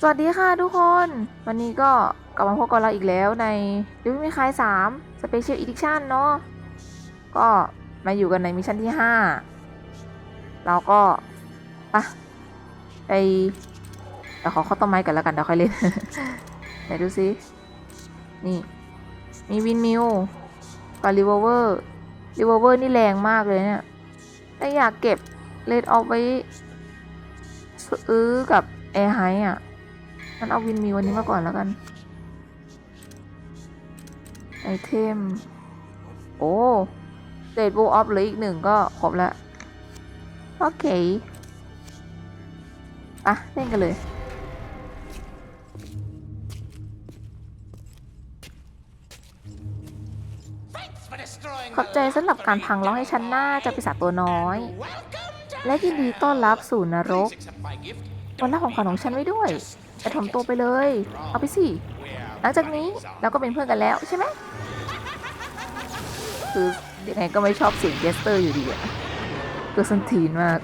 สวัสดีค่ะทุกคน วันนี้ก็กลับมาพบกับเราอีกแล้วในดิวิมีคาย3 Special Edition เนาะก็มาอยู่กันในมิชชั่นที่ 5 เราก็ปะไปเดี๋ยวขอเข้าต้นไม้กันแล้วกันเดี๋ยวค่อยเล่นไหนดูซิ นี่ มีวินมิวกับรีเวอร์เวอร์รีเวอร์เวอร์นี่แรงมากเลยเนี่ยแต่อยากเก็บเลดออฟไว้ซื้อกับแอร์ไฮอะ งั้นเอาวินมีวันนี้มาก่อนแล้วกัน ไอเทม โอ้เดดโวออฟเหลืออีกหนึ่งก็ครบแล้ว โอเคปะเล่นกันเลยขอบใจสำหรับการพังล้อให้ฉันหน้าเจะปีศาจตัวน้อย และยินดีต้อนรับสู่นรกวันแรกของขวัญของฉันไว้ด้วย แต่ถ่อมตัวไปเลย เอาไปสิ หลังจากนี้เราก็เป็นเพื่อนกันแล้วใช่ไหมคือยังไงก็ไม่ชอบเสียงเจสเตอร์อยู่ดีอะคือสันทีนมาก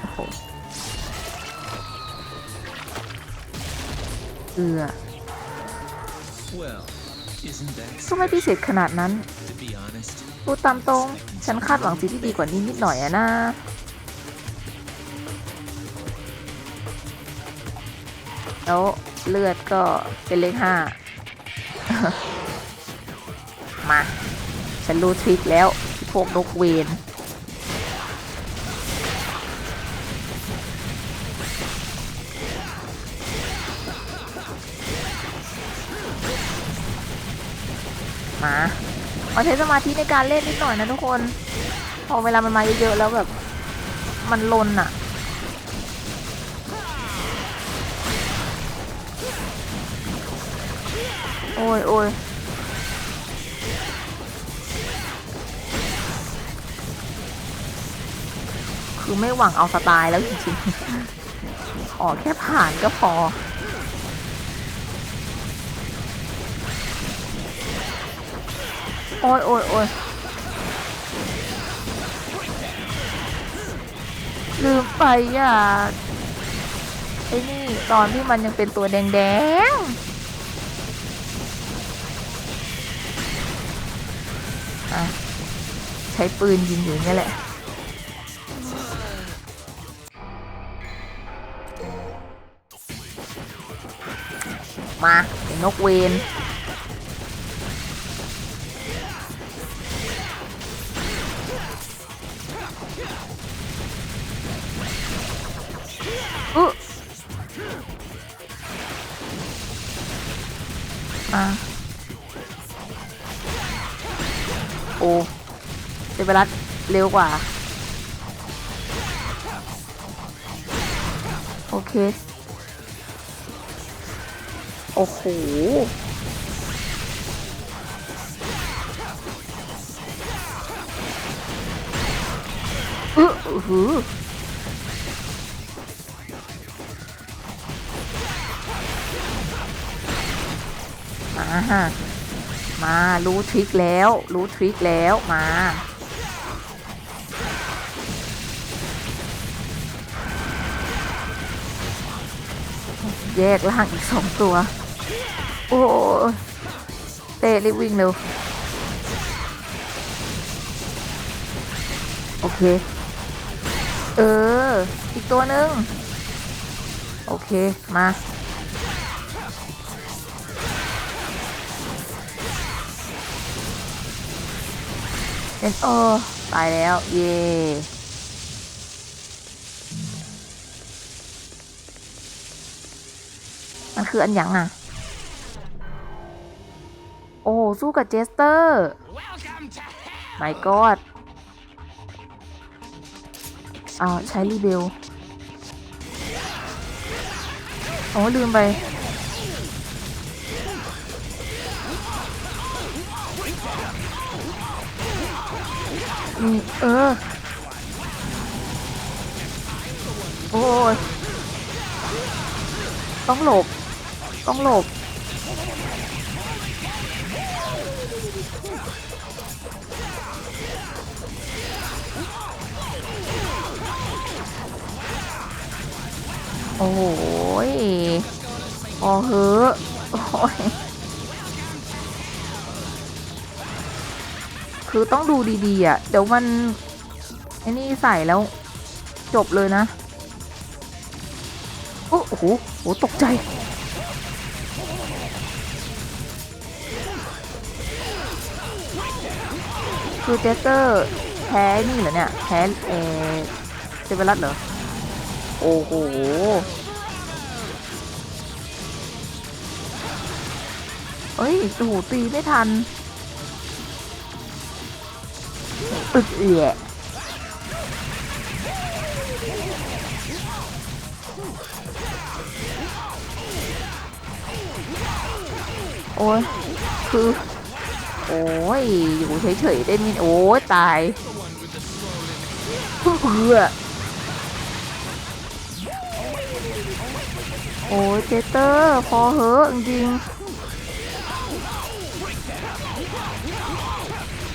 โอ้โห เอือ Well, isn't that ก็ไม่พิเศษขนาดนั้น to be honest? พูดตามตรง ฉันคาดหวังสิ่งที่ดีกว่านี้นิดหน่อยอะนะ แล้วเลือดก็เป็นเลขห้า มา ฉันรู้ทริคแล้ว พวกนกเวนมา ขอใช้สมาธิในการเล่นนิดหน่อยนะทุกคน พอเวลามันมาเยอะๆแล้วแบบ มันลนอะโอ้ยโอ้ยคือไม่หวังเอาสไตล์แล้วจริงๆ ขอแค่ผ่านก็พอ โอ้ยโอ้ยโอ้ยลืมไปอะไอ้นี่ตอนที่มันยังเป็นตัวแดงๆใช้ปืนยิงอยู่เนี่ยแหละมาเป็นนกเวน เร็วกว่า โอเค โอ้โหอื้อหือมาฮะมารู้ทริคแล้ว รู้ทริคแล้วมา แยกล่างอีกสองตัว โอ้เต้รีบวิ่งเร็ว โอเค เออ อีกตัวหนึ่งโอเค มาเป็นโอตายแล้ว เย่ คืออันยังอะ โอ้สู้กับเจสเตอร์ไม่กอดอ่าใช้รีเบล โอ้ลืมไปอืมเออ โอ้ยต้องหลบ ต้องหลบ โอ้โหอ๋อเฮ้อคือต้องดูดีๆอะ เดี๋ยวมันไอ้นี่ใส่แล้วจบเลยนะ โอ้โห โอ้ตกใจ คือเจสเตอร์แพ้นี่เหรอเนี่ย แพ้เอเซเวรัสเหรอ โอ้โหเอ้ยโอ้โหตีไม่ทัน อึดเอียโอ้ยคือ โอ้ย อยู่เฉยๆได้มินโอ้ยตายเพื่อโอ้ยเจเตอร์พอเหอะจริง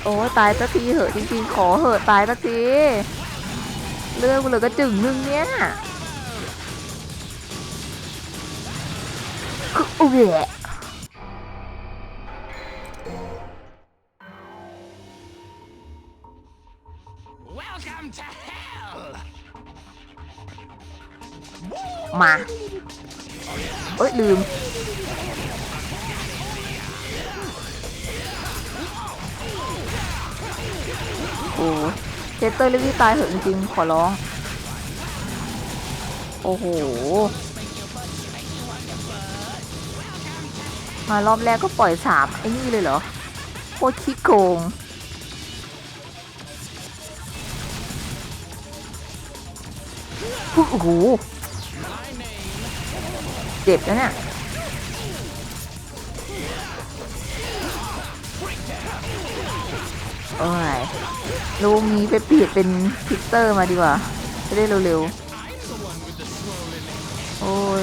โอ้ยตายสักทีเหอะจริงๆ ขอเหอะตายสักทีเรื่องเหลือกระจึงนึงเนี่ยคือโอ้ย ลืม โอ้เจสเตอร์ลิวี่ตายเหอะจริงๆ ขอร้อง โอ้โห มารอบแรกก็ปล่อยสามไอ้นี่เลยเหรอ โคตรขี้โกงโอ้โห จ็บแล้วเนี่ยโอ้ยลูกนี้ไปเปลี่ยนเป็นพิกเตอร์มาดีกว่า จะได้เร็วๆ โอ้ย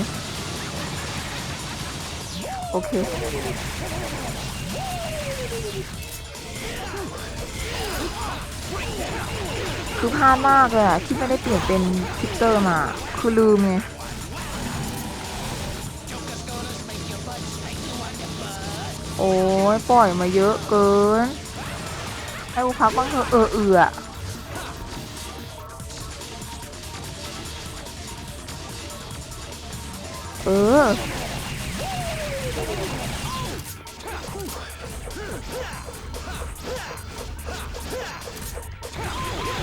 โอเค คือพลาดมากเลยอะที่ไม่ได้เปลี่ยนเป็นพิกเตอร์มา คือลืมไง โอ้ยปล่อยมาเยอะเกิน ให้กูพักบ้างเถอะเออเอือเออ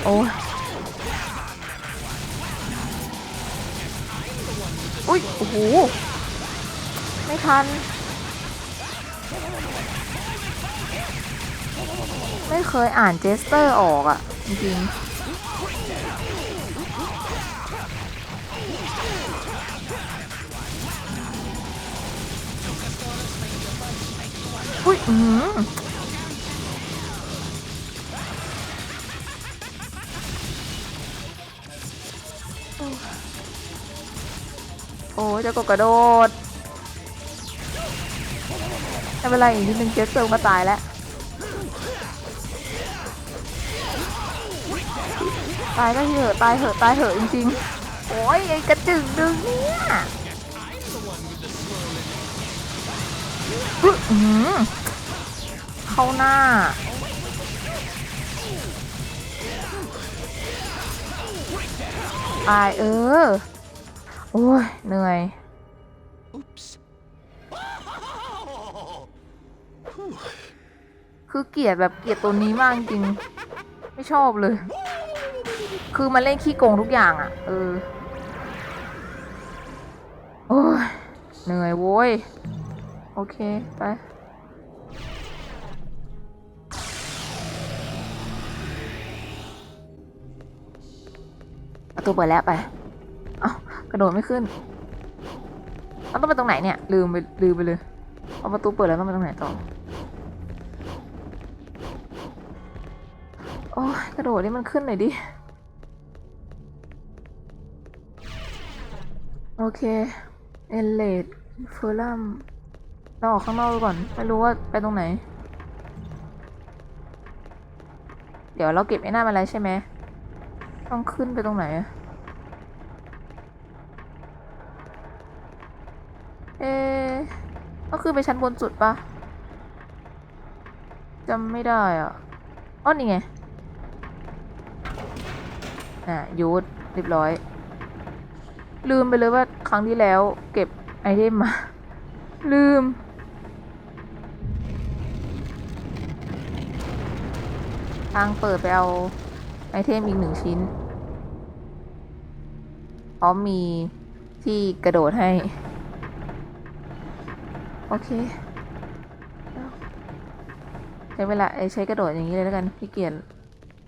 โอ้ยอุ้ย โอ้โห ไม่ทัน ไม่เคยอ่านเจสเตอร์ออกอะ่ะ จริงอุ้ยอือหือโอ้จะกดกระโดดไม่เป็นไรอีกนิดนึงเจสเตอร์มาตายแล้ว ตายก็เหอะตายเหอะตายเหอะจริงๆ โอ้ยไอ้กระจึงดึงเนี่ยอื้อหือเข้าหน้า ตายเออ โอ้ย เหนื่อย Oops. คือเกลียดแบบเกลียดตัวนี้มากจริง ไม่ชอบเลย คือมันเล่นขี้โกงทุกอย่างอะ่ะ เออ โอ้ย เหนื่อยโว้ย โอเค ไป ประตูเปิดแล้วไป เอ้ากระโดดไม่ขึ้นเราต้องไปตรงไหนเนี่ย ลืมไปลืมไปเลยเอาประตูเปิดแล้วต้องไปตรงไหนต่อ โอ้ยกระโดดนี่มันขึ้นหน่อยดิ โอเค เอเลดเฟอร์ลัมเราออกข้างนอกไปก่อน ไม่รู้ว่าไปตรงไหน เดี๋ยวเราเก็บไอ้หน้ามาอะไรใช่ไหม ต้องขึ้นไปตรงไหน เอ๊ก็คือไปชั้นบนสุดปะจำไม่ได้อะอ้อนี่ไง อะยุดเรียบร้อย ลืมไปเลยว่าครั้งที่แล้วเก็บไอเทมมา ลืม ทางเปิดไปเอาไอเทมอีกหนึ่งชิ้นพร้อมมีที่กระโดดให้ โอเคใช้เวลาไอใช้กระโดดอย่างนี้เลยแล้วกันพี่เกียจ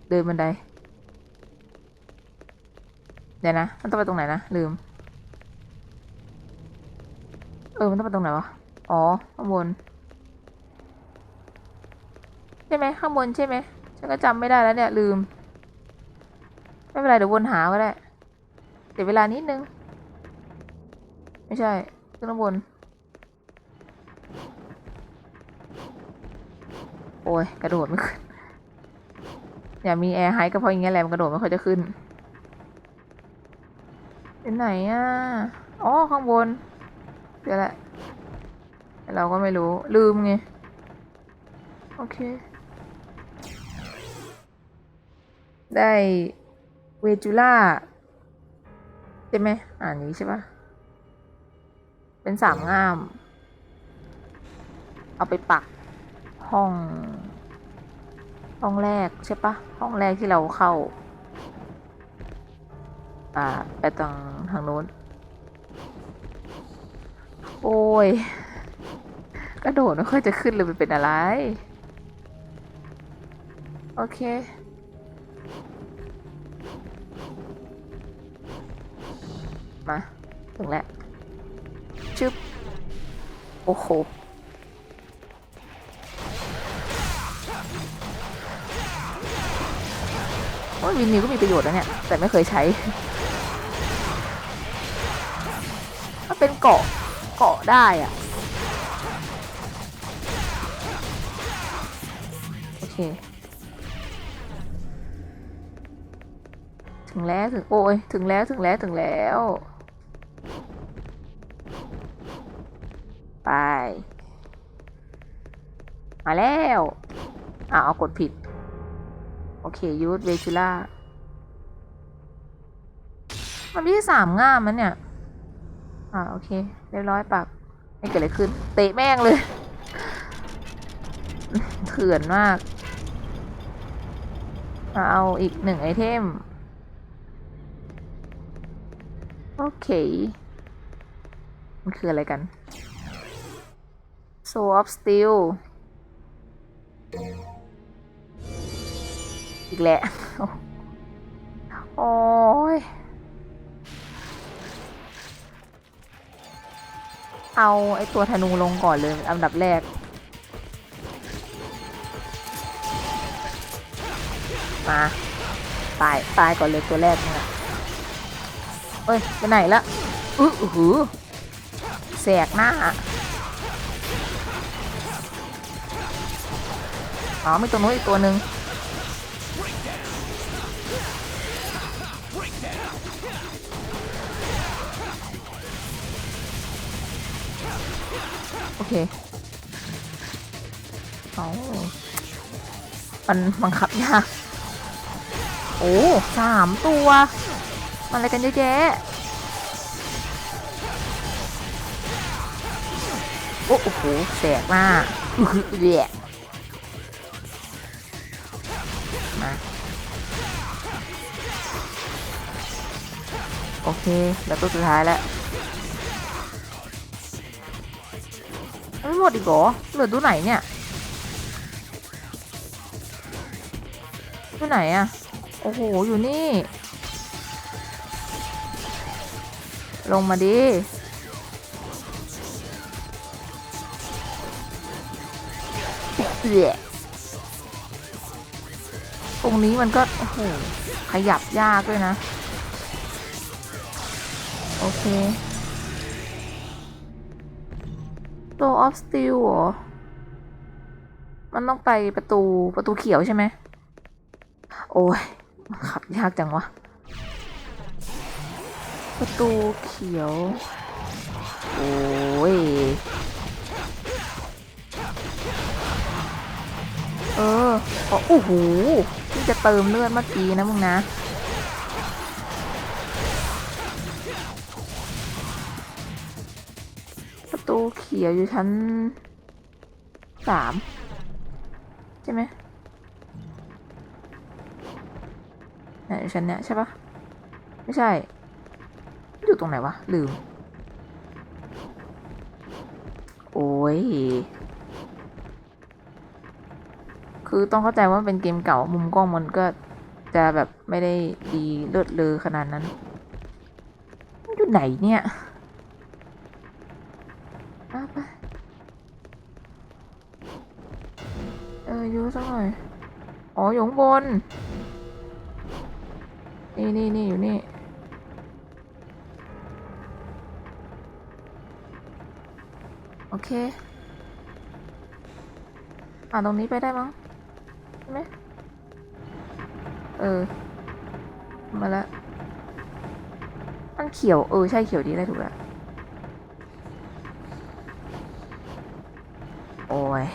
เดินบันได ดี๋ยวนะ มันต้องไปตรงไหนนะ ลืม เออ มันต้องไปตรงไหนวะ อ๋อ ข้างบน ใช่ไหมข้างบนใช่ไหม ฉันก็จำไม่ได้แล้วเนี่ย ลืม ไม่เป็นไร เดี๋ยววนหาก็ได้ เดี๋ยวเวลานิดนึง ไม่ใช่ขึ้นข้างบน โอ้ย กระโดดไม่ขึ้น อย่ามีแอร์ไฮก็เพราะอย่างเงี้ยแหละมันกระโดดไม่ค่อยจะขึ้น เป็นไหนอะอ๋อข้างบนเดี๋ยวแหละเราก็ไม่รู้ลืมไง โอเค ได้เวจูล่าใช่ไหมอ่านนี้ใช่ปะเป็นสามง่าม เอาไปปักห้อง ห้องแรกใช่ปะห้องแรกที่เราเข้า อ่า ไปทางทางโน้น โอ้ย กระโดดไม่ค่อยจะขึ้นเลยมันเป็นอะไร โอเค มา ถึงแล้ว ชึบ โอ้โหโอ้ยวินนิวก็มีประโยชน์นะเนี่ย แต่ไม่เคยใช้ มันเป็นเกาะเกาะได้อะโอเค ถึงแล้วถึงโอ้ยถึงแล้วถึงแล้วถึงแล้ว ไป มาแล้วอ่าเอากดผิด โอเคยูทเวจูล่ามันไม่ใช่สามง่ามมันเนี่ย อ่าโอเคเรียบร้อยปักไม่เกิดอะไรขึ้น เตะแม่งเลยเถื่อนมากมาเอาอีกหนึ่งไอเทม โอเค มันคืออะไรกัน Soul of Steel อีกแล้ว โอ้ย เอาไอตัวธนูลงก่อนเลยอันดับแรก มา ตาย ตายก่อนเลยตัวแรกเนี่ยเอ้ย ไปไหนละอื้อหือแสกหน้าอ๋อมีตัวนู้นอีกตัวหนึ่ง โอเคเอามันบังคับยากโอ้สามตัว มันอะไรกันเยอะแยะโอ้โหแสกหน้าอื้อหือแย่มาโอเค แล้วตัวสุดท้ายแล้ว ไม่หมดอีกเหรอ เหลือตัวไหนเนี่ยตัวไหนอะโอ้โห อยู่นี่ ลงมาดิเหี้ยตรงนี้มันก็ โอ้โห ขยับยากด้วยนะ โอเค ตัวออฟสติลเหรอ มันต้องไปประตูประตูเขียวใช่ไหม โอ้ยขับยากจังวะ ประตูเขียว โอ้ย เออโอ้โหที่จะเติมเลือดเมื่อกี้นะมึงนะ ขียวอยู่ชั้นสามใช่ไหมไหนอยู่ชั้นเนี้ยใช่ปะไม่ใช่ อยู่ตรงไหนวะ ลืม โอ้ย คือต้องเข้าใจว่าเป็นเกมเก่ามุมกล้องมันก็จะแบบไม่ได้ดีเลิศเลอขนาดนั้นมันอยู่ไหนเนี่ย อะไปเอออยูสักหน่อย อ๋อ อยู่ข้างบน นี่นี่นี่อยู่นี่โอเคอ่าตรงนี้ไปได้มั้งใช่ไหมเออ มาแล้วมันเขียว เออ ใช่เขียวดีได้ถูกแล้ว อ้ย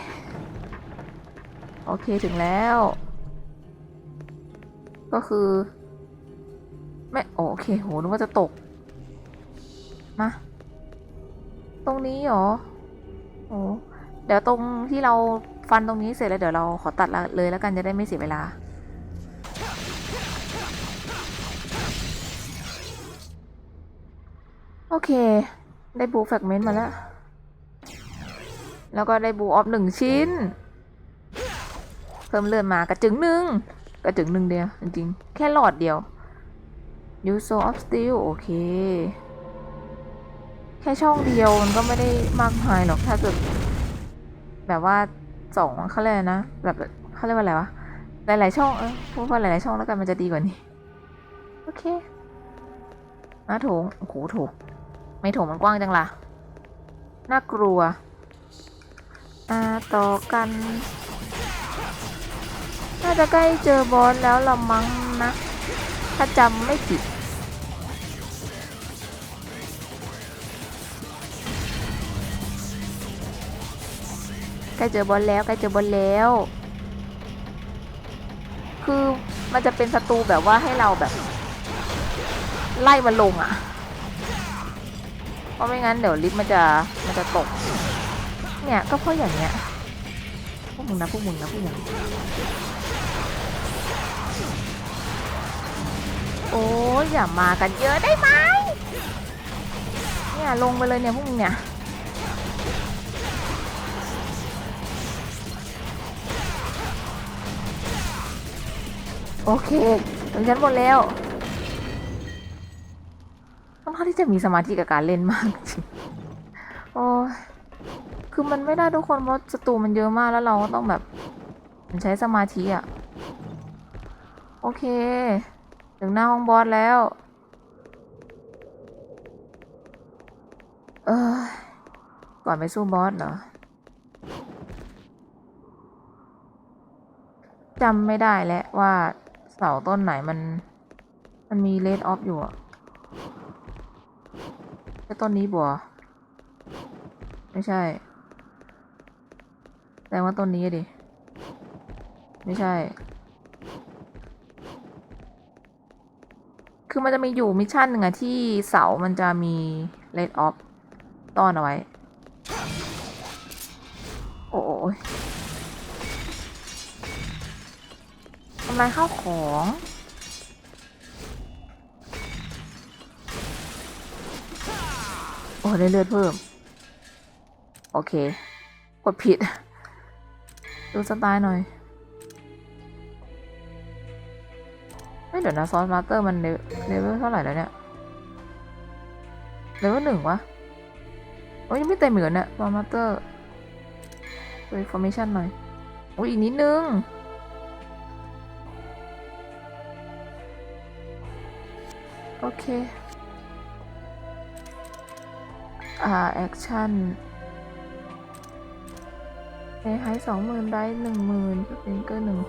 โอเคถึงแล้ว ก็คือ ไม่โอเคโหนึกว่าจะตก มา ตรงนี้เหรอ โอ้เดี๋ยวตรงที่เราฟันตรงนี้เสร็จแล้วเดี๋ยวเราขอตัดเลยแล้วกันจะได้ไม่เสียเวลา โอเค ได้บูแฟกเมนต์มาแล้ว แล้วก็ได้บูออฟหนึ่งชิ้น เพิ่มเลือดมากระจึงหนึ่งกระจึงหนึ่งเดียว จริงๆ แค่หลอดเดียว use so of steel โอเค แค่ช่องเดียวมันก็ไม่ได้มากมายหรอกถ้าเกิดแบบว่าสองเขาเรียกอะไรนะ แบบเขาเรียกว่าอะไรวะ หลาย ๆ ช่องเออพูดว่าหลาย ๆ ช่องแล้วกันมันจะดีกว่านี้ โอเคหน้าโถงโอ้โหโถงไม่โถงมันกว้างจังล่ะ น่ากลัว อ่าต่อกัน น่าจะใกล้เจอบอสแล้วละมั้งนะ ถ้าจำไม่ผิดใกล้เจอบอลแล้วใกล้เจอบอลแล้ว คือมันจะเป็นศัตรูแบบว่าให้เราแบบ ไล่มันลงอะ่ะ เพราะไม่งั้นเดี๋ยวลิฟต์มันจะมันจะตก เนี่ยก็เพราะอย่างเนี้ยพวกมึงนะพวกมึงนะพวกมึงโอ้ยอย่ามากันเยอะได้ไหมเนี่ยลงไปเลยเนี่ยพวกมึงเนี่ยโอเคถึงชั้นบนแล้วต้องค่อนข้างที่จะมีสมาธิกับการเล่นมากจริงโอ้ คือมันไม่ได้ทุกคนเพราะศัตรูมันเยอะมากแล้วเราก็ต้องแบบใช้สมาธิอะโอเค ถึงหน้าห้องบอสแล้ว เออก่อนไปสู้บอสเหรอจำไม่ได้แล้วว่าเสาต้นไหนมัน มันมีเลดออฟอยู่อะใช่ต้นนี้บัวไม่ใช่ แสดงว่าต้นนี้ดิ ไม่ใช่ คือมันจะมีอยู่มิชชั่นหนึ่งอะที่เสามันจะมีเลดออฟต้อนเอาไว้ โอ้ยทำลายข้าวของโอ้ได้เลือดเพิ่ม โอเค กดผิด ดูสไตล์หน่อยไม่เดี๋ยวนะซอสมาสเตอร์มันเลเวลเท่าไหร่แล้วเนี่ยเลเวลหนึ่งวะโอ้ยยังไม่เต็มเหมือนเนี่ยซอสมาสเตอร์ดูอินโฟเมชันหน่อยโอ้ยอีกนิดนึงโอเค อ่า แอคชั่น ไอไอสองหมื่นได้หนึ่งหมื่นเป็นเกอร์หนึ่ง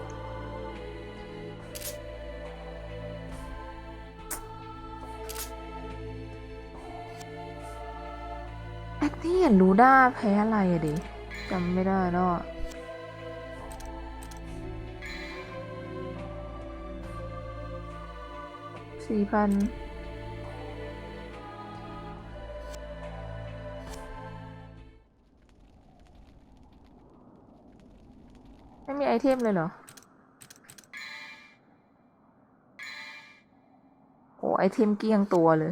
แอคที่เห็นรูด้าแพ้อะไรอะดิจำไม่ได้เนาะสี่พัน เทมเลยเหรอ โอ้ไอเทมเกลี้ยงตัวเลย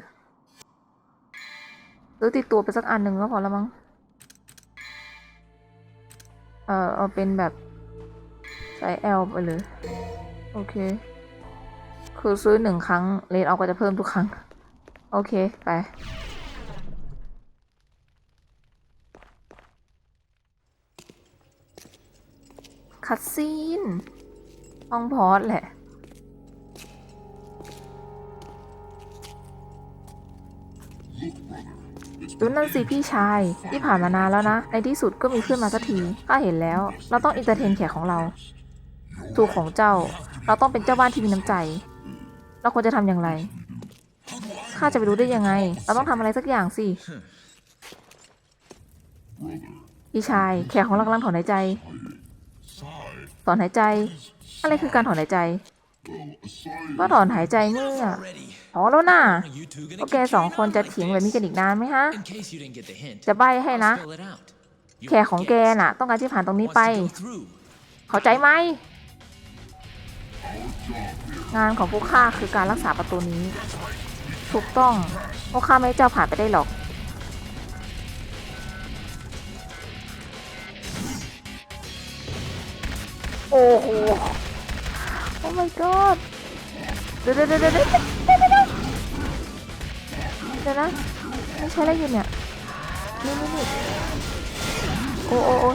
ซื้อติดตัวไปสักอันหนึ่งก็พอแล้วมั้ง เออเอาเป็นแบบไซส์ L ไปเลย โอเค คือซื้อหนึ่งครั้งเลนเอาก็จะเพิ่มทุกครั้ง โอเค ไป คัดซีนห้องพอสแหละ ดูนั่นสิพี่ชาย ที่ผ่านมานานแล้วนะ ในที่สุดก็มีเพื่อนมาสักทีข้าเห็นแล้ว เราต้องอินเตอร์เทนแขกของเรา ถูกของเจ้า เราต้องเป็นเจ้าบ้านที่มีน้ำใจ เราควรจะทำอย่างไร ข้าจะไปรู้ได้ยังไง เราต้องทำอะไรสักอย่างสิ พี่ชาย แขกของเรากำลังถอนหายใจ ถอนหายใจ อะไรคือการถอนหายใจ ก็ถอนหายใจเมื่อพอแล้วน่ะ Are you two พ gonna วกแกสองคนจะเถียงแบบนี้กันอีกนานไหมฮะ จะใบให้นะ แขกของแกน่ะ ต้องการที่ผ่านตรงนี้ไป เข้าใจไหม งานของพวกข้าคือการรักษาประตูนี้ ถูกต้องพวกข้าไม่เจ้าผ่านไปได้หรอก โอ้โห โอ้ my god เดี๋ยวเดี๋ยวเดี๋ยวเดี๋ยวเดี๋ยวเดี๋ยวนะไม่ใช้อะไรอยู่เนี่ย นี่นี่นี่โอ้โอ้โอ้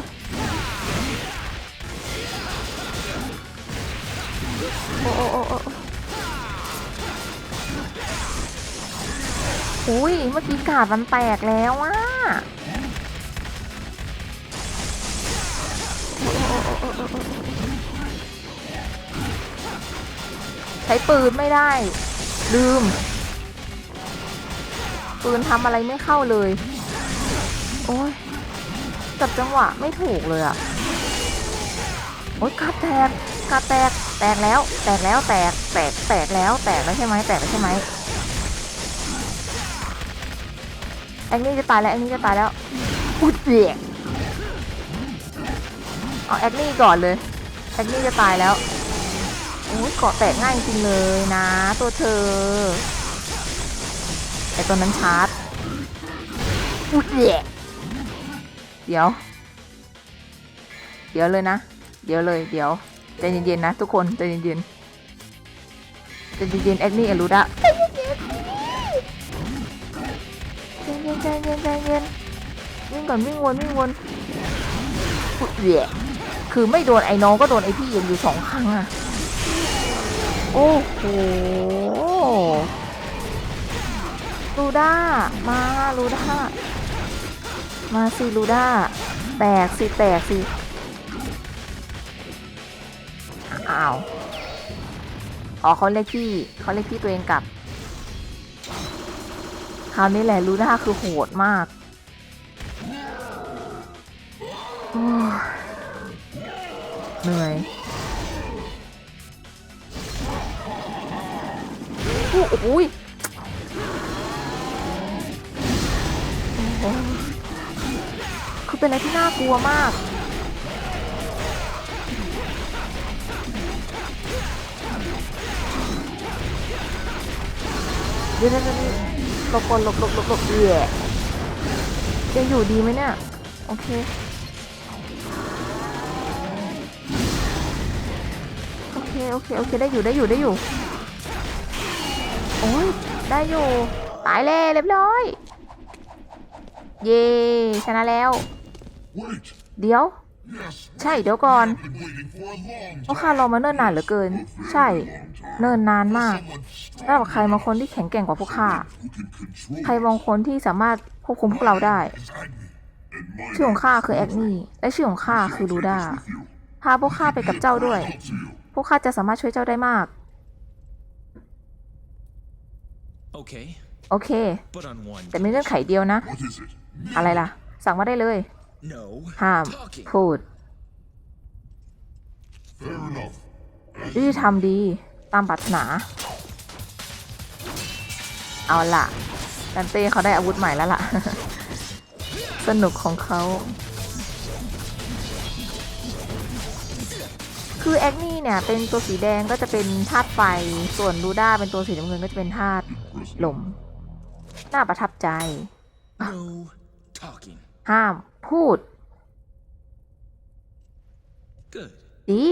โอ้โอ้โอ้โอ้อุ้ย เมื่อกี้กาดมันแตกแล้วอะโอ้โอ้โอ้โอ้ ใช้ปืนไม่ได้ ลืม ปืนทำอะไรไม่เข้าเลย โอ้ยจับจังหวะไม่ถูกเลยอะโอ๊ยกาแตกกาแตก แตกแล้ว แตกแล้วแตก แตก แตกแล้ว แตกแล้วใช่ไหมแตกแล้วใช่ไหมแองนี่จะตายแล้วแองนี่จะตายแล้วอุดเบียเอาแอกนี่ก่อนเลยแอกนี่จะตายแล้ว โอ้ยเกาะแตกง่ายจริงเลยนะ ตัวเธอไอตัวนั้นชาร์จอุดเบียเดี๋ยว เดี๋ยวเลยนะ เดี๋ยวเลย เดี๋ยวใจเย็นๆนะ ทุกคนใจเย็นๆใจเย็นๆแอคนี่เอลูดะใจเย็นๆใจเย็นๆใจเย็นวิ่งก่อนวิ่งวนวิ่งวนอุ๊ยแหละคือไม่โดนไอ้น้องก็โดนไอ้พี่เย็นอยู่สองครั้งอะ โอ้โหลูด้า มาลูด้า มาสิลูด้า แตกสิแตกสิ อ้าว อ๋อเขาเรียกพี่เขาเรียกพี่ตัวเองกลับ คราวนี้แหละลูน่าคือโหดมากโอ้ยเหนื่อย โอ้โหยโอ้โหคือเป็นอะไรที่น่ากลัวมากเดี๋ยวเดี๋ยวเดี๋ยวหลบก่อนหลบหลบหลบหลบเอือยังอยู่ดีไหมเนี่ย โอเคโอเคโอเคโอเคได้อยู่ได้อยู่ได้อยู่ โอ้ยได้อยู่ตายแล้วเรียบร้อย เย่ชนะแล้ว Wait! เดี๋ยว Yes, ใช่เดี๋ยวก่อน been waiting for a long เพราะข้ารอมาเนิ่นนานเหลือเกิน ใช่ เนิ่นนานมาก someone แล้วใครบางคนที่แข็งแกร่งกว่าพวกข้า who can control ใครบางคนที่สามารถควบคุมพวกเราได้ Agni, and mine ชื่อของข้าคือแอกนี่และชื่อของข้าคือลูด้า with you. พาพวกข้าไปกับเจ้าด้วย Help to you. พวกข้าจะสามารถช่วยเจ้าได้มาก Okay, โอเค but on one. แต่มีเงื่อนไขเดียวนะ What is it? อะไรล่ะ สั่งมาได้เลย No ห้าม talking. พูด Fair enough. ยุติธรรมดีตามปรารถนา เอาล่ะดันเต้เขาได้อาวุธใหม่แล้วล่ะ สนุกของเขา คือแอคนี่เนี่ยเป็นตัวสีแดงก็จะเป็นธาตุไฟ ส่วนลูด้าเป็นตัวสีน้ำเงินก็จะเป็นธาตุลม น่าประทับใจ No talking. ห้ามพูด Good. ดี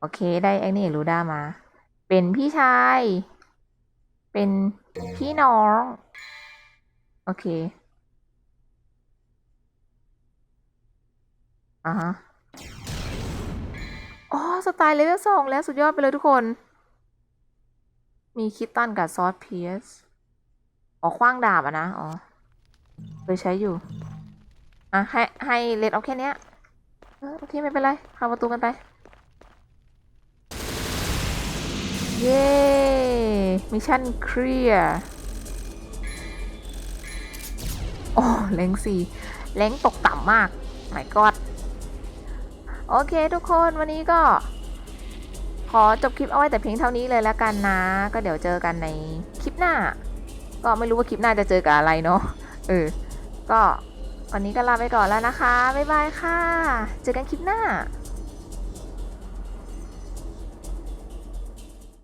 โอเค ได้แอคนี่ลูด้ามา เป็นพี่ชาย เป็นพี่น้อง โอเค อ่าฮะอ๋อสไตล์เลเวลสองแล้วสุดยอดไปเลยทุกคน มีคิตตันกับซอสเพียสอ๋อคว้างดาบอะนะ อ๋อเคยใช้อยู่ อะ ให้ให้เลดเอาแค่เนี้ยเออโอเคไม่เป็นไรเข้าประตูกันไป เย้มิชชั่นเคลียร์โอ้แรงสี่แรงตกต่ำมาก my god โอเคทุกคนวันนี้ก็ ขอจบคลิปเอาไว้แต่เพียงเท่านี้เลยแล้วกันนะ ก็เดี๋ยวเจอกันในคลิปหน้า ก็ไม่รู้ว่าคลิปหน้าจะเจอกับอะไรเนาะเออก็วันนี้ก็ลาไปก่อนแล้วนะคะบ๊ายบายค่ะ เจอกันคลิปหน้า